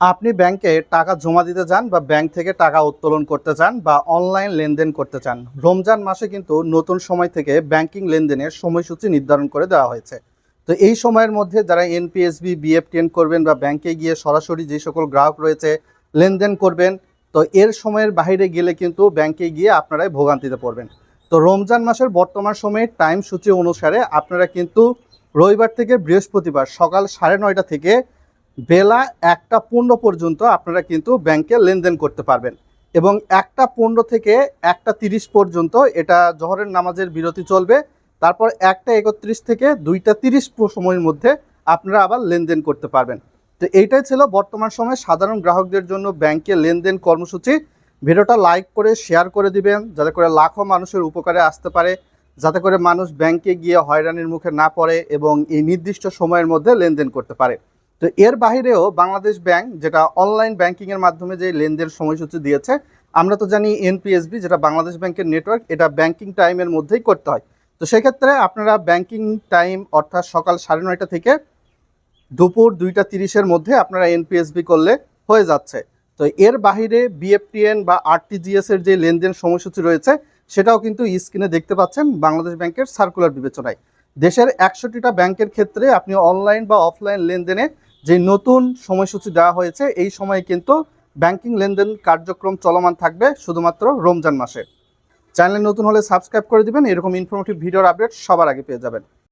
আপনি ব্যাংকে টাকা জমা দিতে চান বা ব্যাংক থেকে টাকা উত্তোলন করতে চান বা অনলাইন লেনদেন করতে চান, রমজান মাসে কিন্তু নতুন সময় থেকে ব্যাংকিং লেনদেনের সময়সূচি নির্ধারণ করে দেওয়া হয়েছে। তো এই সময়ের মধ্যে যারা এনপিএসবি বিএফটিএন করবেন বা ব্যাংকে গিয়ে সরাসরি যে সকল গ্রাহক রয়েছে লেনদেন করবেন, তো এর সময়ের বাইরে গেলে কিন্তু ব্যাংকে গিয়ে আপনারাই ভোগান্তিতে পড়বেন। তো রমজান মাসের বর্তমান সময়ে টাইম সূচি অনুসারে আপনারা কিন্তু রবিবার থেকে বৃহস্পতিবার সকাল সাড়ে নয়টা থেকে বেলা একটা পনেরো পর্যন্ত আপনারা কিন্তু ব্যাংকে লেনদেন করতে পারবেন। এবং একটা পনেরো থেকে একটা তিরিশ পর্যন্ত এটা জহরের নামাজের বিরতি চলবে। তারপর একটা একত্রিশ থেকে দুইটা তিরিশ সময়ের মধ্যে আপনারা আবার লেনদেন করতে পারবেন। তো এইটাই ছিল বর্তমান সময়ে সাধারণ গ্রাহকদের জন্য ব্যাংকে লেনদেন কর্মসূচি। ভিডিওটা লাইক করে, শেয়ার করে দিবেন, যাতে করে লাখো মানুষের উপকারে আসতে পারে, যাতে করে মানুষ ব্যাংকে গিয়ে হয়রানির মুখে না পড়ে এবং এই নির্দিষ্ট সময়ের মধ্যে লেনদেন করতে পারে। তো এর বাইরেও বাংলাদেশ ব্যাংক যেটা অনলাইন ব্যাংকিংয়ের মাধ্যমে যে লেনদেন সময়সূচি দিয়েছে, আমরা তো জানি এনপিএসবি যেটা বাংলাদেশ ব্যাংকের নেটওয়ার্ক এটা ব্যাংকিং টাইমের মধ্যেই করতে হয়। তো সেক্ষেত্রে আপনারা ব্যাংকিং টাইম অর্থাৎ সকাল সাড়ে নয়টা থেকে দুপুর দুইটা তিরিশের মধ্যে আপনারা এনপিএসবি করলে হয়ে যাচ্ছে। তো এর বাইরে বিএফটিএন বা আরটিজিএস এর যে লেনদেন সময়সূচি রয়েছে, সেটাও কিন্তু স্ক্রিনে দেখতে পাচ্ছেন বাংলাদেশ ব্যাংকের সার্কুলার বিবেচনায়। দেশের একশোটিটা ব্যাংকের ক্ষেত্রে আপনি অনলাইন বা অফলাইন লেনদেনে যে নতুন সময়সূচি দেওয়া হয়েছে, এই সময়ে কিন্তু ব্যাংকিং লেনদেন কার্যক্রম চলমান থাকবে শুধুমাত্র রমজান মাসে। চ্যানেল নতুন হলে সাবস্ক্রাইব করে দিবেন, এরকম ইনফরমেটিভ ভিডিওর আপডেট সবার আগে পেয়ে যাবেন।